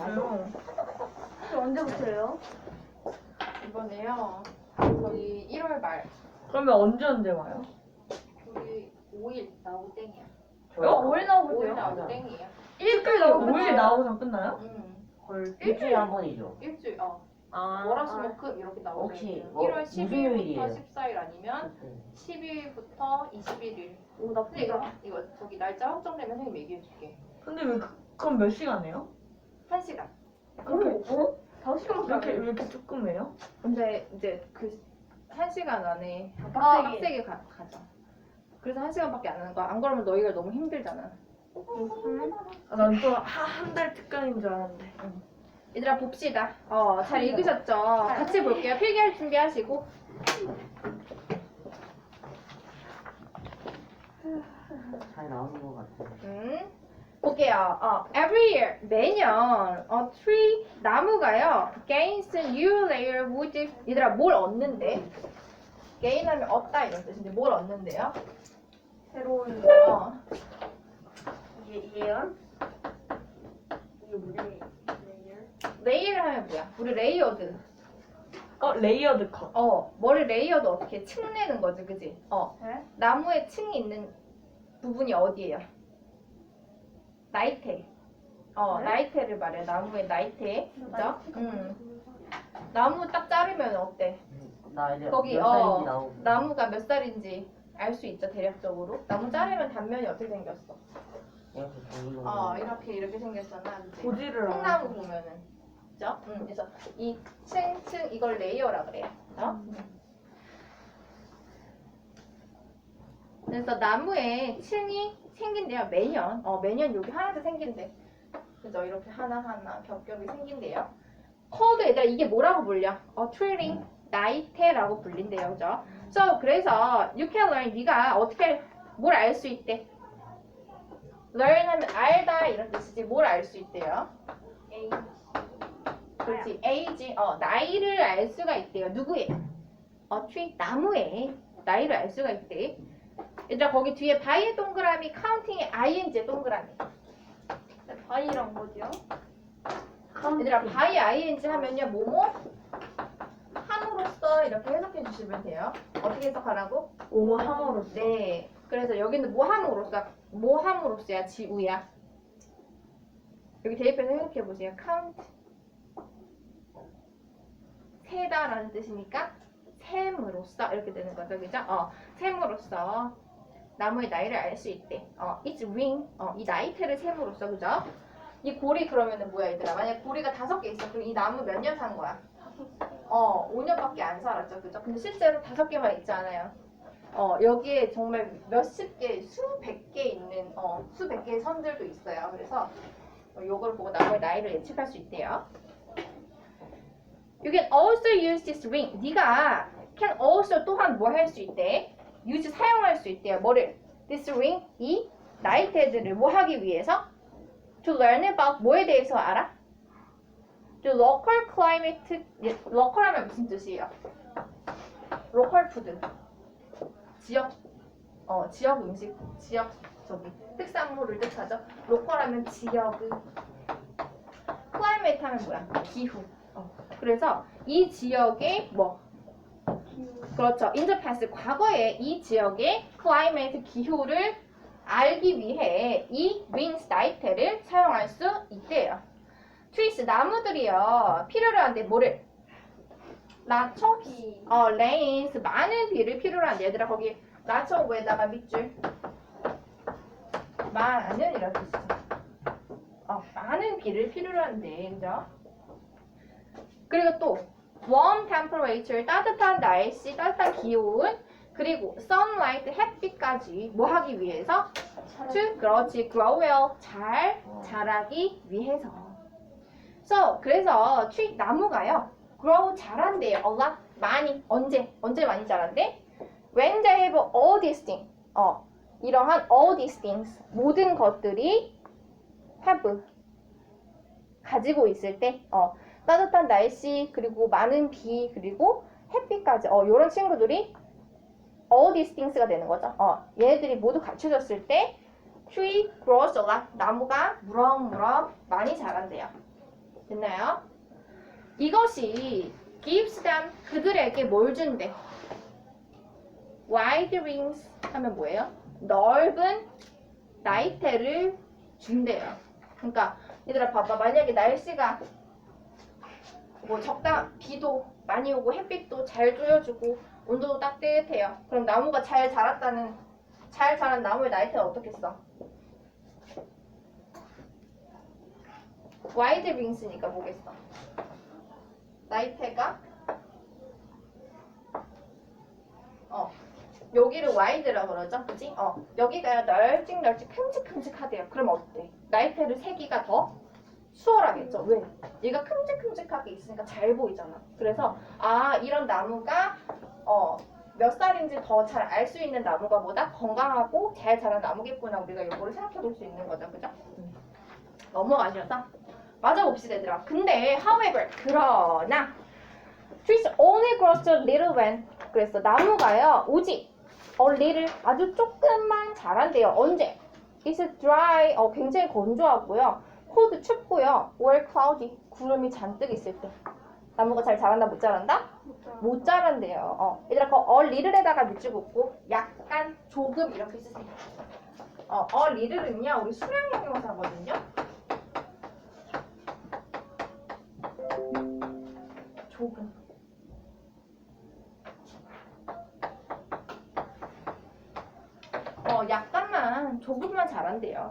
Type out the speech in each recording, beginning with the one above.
없어요. 언제부터요? 이번에요. 저희 1월 말 그러면 언제 언제 와요? 우리 5일 나오고 땡이야. 어? 5일 5일 나오고요. 나오고 땡이에요. 일주일 나오고 5일 나오고서 끝나요? 음. 헐 일주일에 한 번이죠. 일주일 어. 아. 월화수목금 이렇게 나오고 혹시 있어요. 뭐 1월 무슨 10일부터 요일이에요? 14일 아니면 10일부터 21일. 오, 근데 이거 나쁘다. 이거 저기 날짜 확정되면 선생님 얘기해 줄게. 근데 왜 그, 그럼 몇 시간 해요? 1시간. 그렇게 어? 5시간 왜 이렇게 왜 이렇게 조금 해요? 근데 이제 그 1시간 안에 빡세게. 빡세게 가, 가자. 그래서 1시간밖에 안 하는 거야. 안 그러면 너희가 너무 힘들잖아. 아, 난 또 한 달 특강인 줄 알았는데. 얘들아 봅시다. 어, 잘 읽으셨죠? 같이 볼게요. 필기할 준비하시고. 잘 나오는 것 같아요. 음, 볼게요. 어, every year 매년 어, tree 나무가요 gains a new layer wood. 얘들아 뭘 얻는데? gain하면 얻다 이런 뜻인데 뭘 얻는데요? 새로운 어, 예, 예언? 이게 뭐지? 레이를 하면 뭐야? 우리 레이어드. 어 레이어드 컷. 어, 머리 레이어드 어떻게 층내는 거지, 그지? 어, 네? 나무에 층이 있는 부분이 어디예요? 나이테. 어, 네? 나이테를 말해. 나무의 나이테. 그죠? 음. 나무 딱 자르면 어때? 나 이제 거기, 몇 어, 살인지 나오고. 나무가 몇 살인지 알 수 있죠, 대략적으로. 나무 자르면 단면이 어떻게 생겼어? 이렇게. 어, 이렇게 이렇게 생겼잖아? 고지를 콩나무 하고. 보면은. 그죠? 음, 그래서 이 층층 이걸 레이어라 그래요. 어? 그래서 나무에 층이 생긴대요. 매년. 어, 매년 여기 하나씩 생긴대. 그죠? 이렇게 하나하나 겹겹이 생긴대요. 커드 얘들아 이게 뭐라고 불려? 어, 트리링 나이테라고 불린대요. 그죠? So, 그래서 you can learn 네가 어떻게 뭘 알 수 있대? learn 하면 알다 이런 뜻이지 뭘 알 수 있대요? A. 그렇지. age, 어, 나이를 알 수가 있대요. 누구의? 어, tree, 나무의 나이를 알 수가 있대. 얘들아, 거기 뒤에 바이의 동그라미, 카운팅의 ing 동그라미. 바이랑 뭐지요? 얘들아, 바이 ing 하면요, 뭐뭐? 함으로써 이렇게 해석해 주시면 돼요. 어떻게 해석하라고? 오모 함으로써. 네. 그래서 여기는 뭐 함으로써? 뭐 함으로써야 지우야. 여기 대입해서 해석해 보세요. count. 세다라는 뜻이니까 셈으로써 이렇게 되는 거죠. 그죠? 어, 셈으로써 나무의 나이를 알 수 있대. 어, it's ring. 어, 이 나이테를 셈으로써 그죠? 이 고리 그러면은 뭐야 얘들아? 만약 고리가 다섯 개 있어. 그럼 이 나무 몇 년 산 거야? 어, 5년밖에 안 살았죠. 그죠? 근데 실제로 다섯 개만 있지 않아요. 어, 여기에 정말 몇십 개, 수백 개 있는, 어, 수백 개의 선들도 있어요. 그래서 어, 요걸 보고 나무의 나이를 예측할 수 있대요. You can also use this ring. 네가 can also 또한 뭐 할 수 있대? Use 사용할 수 있대요. 뭐를? This ring, 이 나이테드를 뭐 하기 위해서? To learn about 뭐에 대해서 알아? The local climate, 예, local 하면 무슨 뜻이에요? local food. 지역 어 지역 음식 지역 저기 특산물을 뜻하죠. 로컬 하면 지역의 클라이메이트 하면 뭐야? 기후. 어. 그래서 이 지역의 뭐 그렇죠. 인터패스 과거에 이 지역의 클라이메이트 기후를 알기 위해 이 윙스 나이테를 사용할 수 있대요. 트리스 나무들이요 필요로 한데 뭐를 나초 B. 어, 레인스 많은 비를 필요로 한데 얘들아 거기 나초구에다가 밑줄 많은 뜻이죠. 어, 많은 비를 필요로 한데 그죠? 그리고 또 warm temperature 따뜻한 날씨, 따뜻한 기온 그리고 sunlight 햇빛까지 뭐 하기 위해서 to 그렇지 grow well 잘 자라기 위해서. So 그래서 tree 나무가요 grow 자란대요. a lot 많이 언제 언제 많이 자란대? When they have all these things. 어 이러한 all these things 모든 것들이 have 가지고 있을 때 어, 따뜻한 날씨 그리고 많은 비 그리고 햇빛까지 어 이런 친구들이 all these things가 되는 거죠. 어 얘네들이 모두 갖춰졌을 때 tree grows a lot 나무가 무럭무럭 많이 자란대요. 됐나요? 이것이 gives them 그들에게 뭘 준대? wide rings 하면 뭐예요? 넓은 나이테를 준대요. 그러니까 얘들아 봐봐 만약에 날씨가 뭐 적당 비도 많이 오고 햇빛도 잘 쬐어주고 온도도 따뜻해요. 그럼 나무가 잘 자랐다는 잘 자란 나무의 나이테는 어떻겠어? 와이드 윙스니까 뭐겠어? 나이테가 어 여기를 와이드라 그러죠, 그지? 어 여기가 널찍널찍 큼직큼직하대요. 그럼 어때? 나이테를 세기가 더 수월하겠죠. 왜? 얘가 큼직큼직하게 있으니까 잘 보이잖아. 그래서 아 이런 나무가 어 몇 살인지 더 잘 알 수 있는 나무가 보다 건강하고 잘 자란 나무겠구나 우리가 이거를 생각해 볼 수 있는 거죠, 그죠? 음. 넘어가셔서 맞아 봅시다 얘들아. 근데 however 그러나 trees only grows a little when 그래서 나무가요 오직 a little 아주 조금만 자란대요. 언제? It's dry 어 굉장히 건조하고요. Cold 춥고요. or cloudy 구름이 잔뜩 있을 때 나무가 잘 자란다 못 자란다? 못 자란대요. 어. 얘들아 그 a little에다가 밑줄 긋고 약간 조금 이렇게 쓰세요. 어, a little은요 우리 수량형 형사거든요. 조금. 어, 약간만, 조금만 자란대요.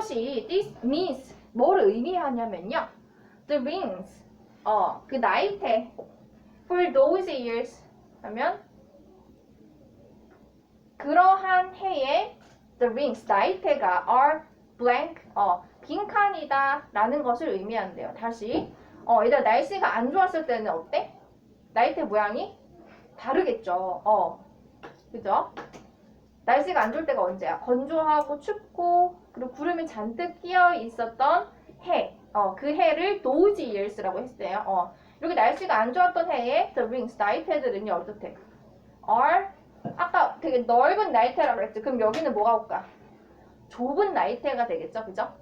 이것이 this means 뭘 의미하냐면요. The rings, 어, 그 나이테 for those years 하면 그러한 해에 the rings, 나이테가 are blank, 어, 빈칸이다 라는 것을 의미한대요. 다시, 어, 얘들 날씨가 안 좋았을 때는 어때? 나이테 모양이 다르겠죠. 어, 그죠? 날씨가 안 좋을 때가 언제야? 건조하고 춥고 그리고 구름이 잔뜩 끼어 있었던 해. 어, 그 해를 those years라고 했어요. 어, 이렇게 날씨가 안 좋았던 해에 the rings, 나이테들은요 어떻대? are 아까 되게 넓은 나이테라고 그랬죠. 그럼 여기는 뭐가 올까? 좁은 나이테가 되겠죠, 그죠?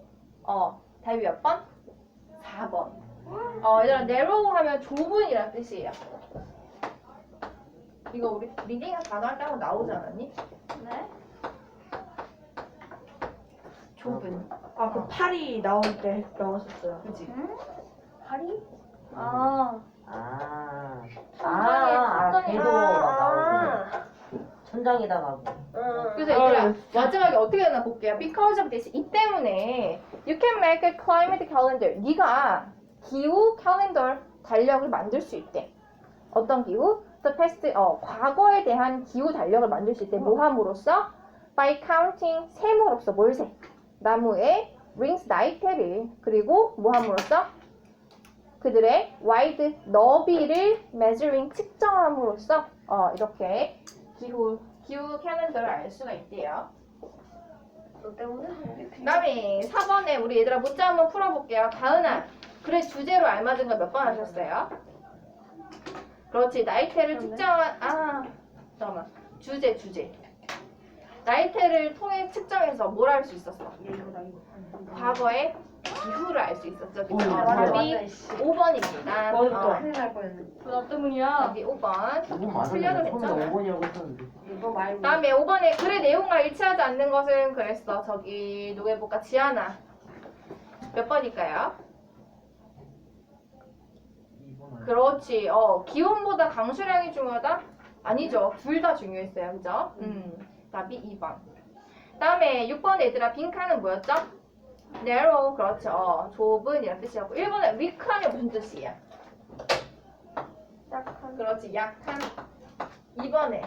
어, 답이 몇 번? 4번. 어, 얘들아, narrow 하면 좁은이란 뜻이에요. 이거 우리 리딩 단어 할 때 한번 나오지 않았니? 네? 좁은. 아그 팔이 나올 때 나왔었어요. 그지? 다리? 아. 아, 아, 천장에, 아, 천장에. 막 나오고 천장에다가 뭐. 응. 그래서 얘들아, 마지막에 어떻게 되나 볼게요. Because of this. 이 때문에 you can make a climate calendar. 네가 기후 캘린더 달력을 만들 수 있대. 어떤 기후? The past, 어, 과거에 대한 기후 달력을 만들 수 있대. 뭐 함으로써? By counting, 셈으로써 뭘 세? 나무의 rings, 나이테를 그리고 뭐 함으로써? 그들의 wide, 너비를 measuring, 측정함으로써 어, 이렇게 기후, 기후 캘린더를 알 수가 있대요. 너 때문에? 그 다음에 4번에 우리 얘들아 문자 한번 풀어볼게요. 가은아, 그래 주제로 알맞은 거 몇 번 하셨어요? 그렇지, 나이테를 측정한, 아, 잠깐만. 주제, 주제. 나이테를 통해 측정해서 뭘 알 수 있었어? 과거의 기후를 알 수 있었죠. 그쵸? 어, 맞아, 답이 5번입니다. 맞아. 어, 큰일 날 뻔했네. 너 때문이야. 답이 5번. 이건 맞았는데 틀려도 처음에 괜찮아요. 5번이라고 했었는데. 이거 말고. 다음에 5번에 글의 내용과 일치하지 않는 것은 그랬어. 저기 누구 해볼까? 지아나. 몇 번일까요? 그렇지. 어, 기온보다 강수량이 중요하다? 아니죠. 둘 다 중요했어요. 그죠? 음. 답이 2번. 다음에 6번 얘들아 빈칸은 뭐였죠? narrow. 그렇죠. 어, 좁은 이란 뜻이었고 1번에 weak한이 무슨 뜻이야? 약한. 그렇지. 약한. 2번에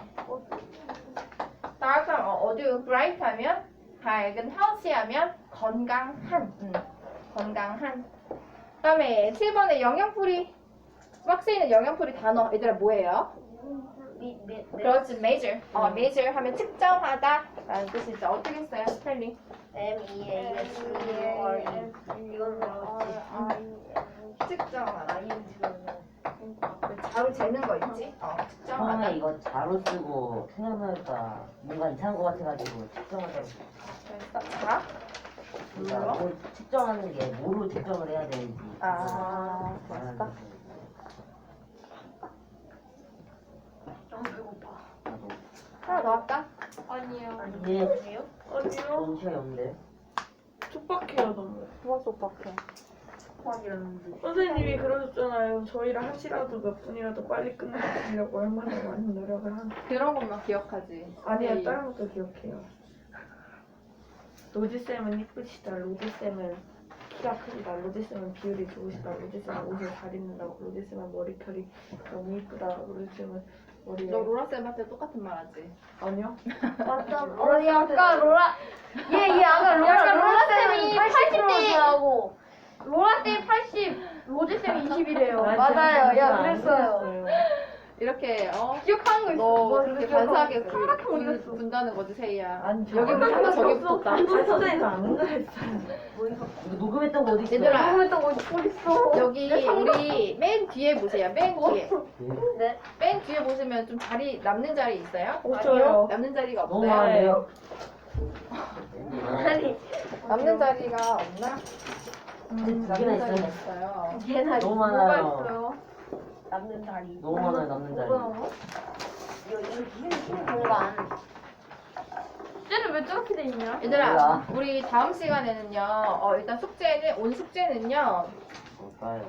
dark 하면 어, 어두운 bright 하면 밝은 healthy 하면 건강한. 음, 건강한. 그다음에 7번에 영양풀이 박스에 있는 영양풀이 단어 얘들아 뭐예요? 미, 미, 네. 그렇지 measure. 어, measure 하면 측정하다 라는 뜻이죠. 어떻게 써요? 스펠링. M E A S E R E. 이건 배웠지. 측정하다. 자로 재는 거 있지? 어, 측정하다. 처음에 이거 자로 쓰고 생각나니까 뭔가 이상한 거 같아가지고 측정하자고. 그래서 자, 그러니까 뭐 측정하는 게 뭐로 측정을 해야 되는지. 아, 됐어. 거지. 너무 배고파. 나도. 하나 더 할까? 아니요. 예. 아니에요? 아니요. 너무 시간이 없는데. 촉박해요 너무. 누가 쏙박해. 아니었는데. 선생님이 그러셨잖아요. 저희를 하시라도 몇 분이라도 빨리 끝내주려고 얼마나 많이 노력을 하는. 그런 것만 기억하지. 아니야 네. 다른 것도 기억해요. 로지 쌤은 이쁘시다. 로지 쌤은 키가 크시다. 로지 쌤은 비율이 좋으시다. 로지 쌤은 옷을 잘 입는다. 로지 쌤은 머리결이 너무 이쁘다. 로지 쌤은 머리. 너 로라 쌤한테 똑같은 말 하지? 아니요. 맞다. 어, 약간 로라 얘, 얘 아까 로라, 약간 로라 쌤이 80대 하고 로라 쌤이 80 로제 쌤이 20이래요 아, 맞아요 제가 야 그랬어요. 이렇게 어? 기억하는 거 있어 너뭐 그렇게. 분, 생각해 분, 보겠어 분다는 거지 세이야 아니, 여기 저는 붙었다 저기 붙었다 선생님 안. 이거 녹음했던 거 어디 있어? 얘들아 모르겠다고 어디 있어 여기 우리 맨 뒤에 보세요 맨 뒤에 네. 맨 뒤에 보시면 좀 자리 남는 자리 있어요? 없어요. 남는 자리가 너무 없어요? 많은데요? 아니. 남는 자리가 없나? 두 개나 남는 자리가 있어요. 있어요 얘는 너무 뭐가 많아요. 남는 다리. 너무 많아요 남는 자리. 이거 이거 흰, 흰 공간. 쟤는 왜 저렇게 돼 있냐 얘들아 몰라. 우리 다음 시간에는요 어, 일단 숙제는 온 숙제는요 뭘까요?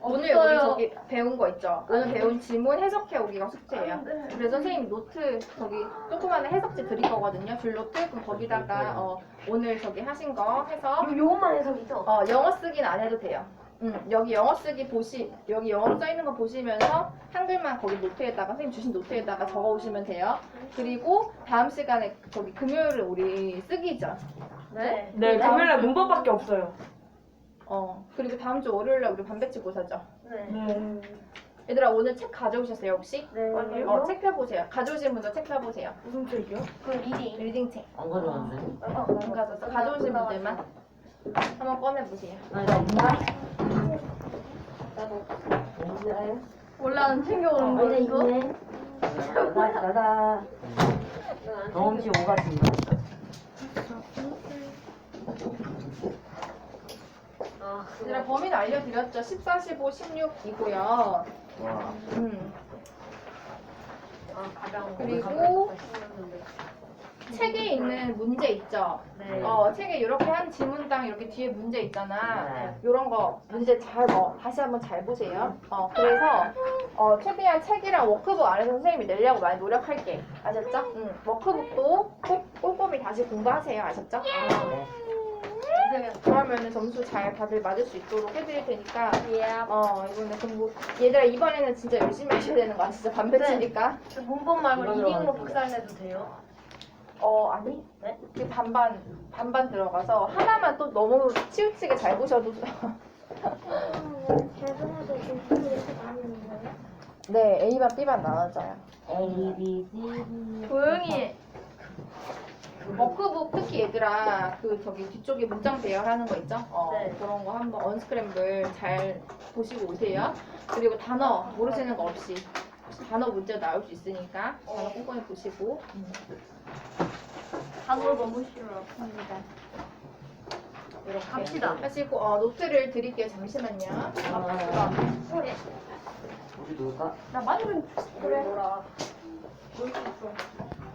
오늘 없어요. 우리 저기 배운 거 있죠? 오늘 배운 지문 해석해 오기가 숙제예요. 네. 그래서 선생님 노트 저기 조그마한 해석지 드릴 거거든요. 줄 노트 그럼 거기다가 어, 오늘 저기 하신 거 해서 요, 요것만 해석이죠? 어, 영어 쓰기는 안 해도 돼요. 음, 여기 영어 쓰기 보시 여기 영어로 써 있는 거 보시면서 한글만 거기 노트에다가 선생님 주신 노트에다가 적어 오시면 돼요. 그리고 다음 시간에 저기 금요일에 우리 쓰기죠. 네. 네, 금요일날 문법밖에 없어요. 어 그리고 다음 주 월요일에 우리 반배치 고사죠. 네. 네. 얘들아 오늘 책 가져오셨어요 혹시? 네. 아니요. 어, 책 펴보세요. 가져오신 분들 책 펴보세요. 무슨 책이요? 그 리딩. 리딩 책. 안 가져왔는데? 어, 안 가져왔어. 가져오신 분들만 한번 꺼내보세요. 아니 나 뭔가? 나도. 원래 안 챙겨오는 거 이거? 나다 나다. 경험치 오같습니다. 아, 얘들아 범위는 알려드렸죠. 14, 15, 16이고요. 와. 음. 아. 그리고 책에 있는 문제 있죠. 네. 어, 책에 이렇게 한 지문당 이렇게 뒤에 문제 있잖아. 네. 이런 거 문제 잘 어, 다시 한번 잘 보세요. 어, 그래서 어, 최대한 책이랑 워크북 안에서 선생님이 내려고 많이 노력할게. 아셨죠? 응. 워크북도 꼭 꼼꼼히 다시 공부하세요. 아셨죠? 네. 그러면 점수 잘 다들 맞을 수 있도록 해드릴 테니까 예. 어 이번에 공부 얘들아 이번에는 진짜 열심히 하셔야 되는 거야 진짜 반배치니까 저 문법 말고 이걸로 리딩으로 하겠습니다. 박살내도 돼요? 어 아니 네? 그 반반 반반 들어가서 하나만 또 너무 치우치게 잘 보셔도 네 A반 B반 나눠져요 A B C D. 조용히 해 워크북 특히 얘들아 그 저기 뒤쪽에 문장 배열하는 거 있죠? 어 네. 그런 거 한번 언스크램블 잘 보시고 오세요 그리고 단어 모르시는 거 없이 단어 문제 나올 수 있으니까 단어 꼼꼼히 보시고 단어 너무 싫어 이렇게 갑시다. 하시고 어, 노트를 드릴게요 잠시만요 아, 네. 우리 놀까? 나 마늘은 그래. 놀아. 놀수 있어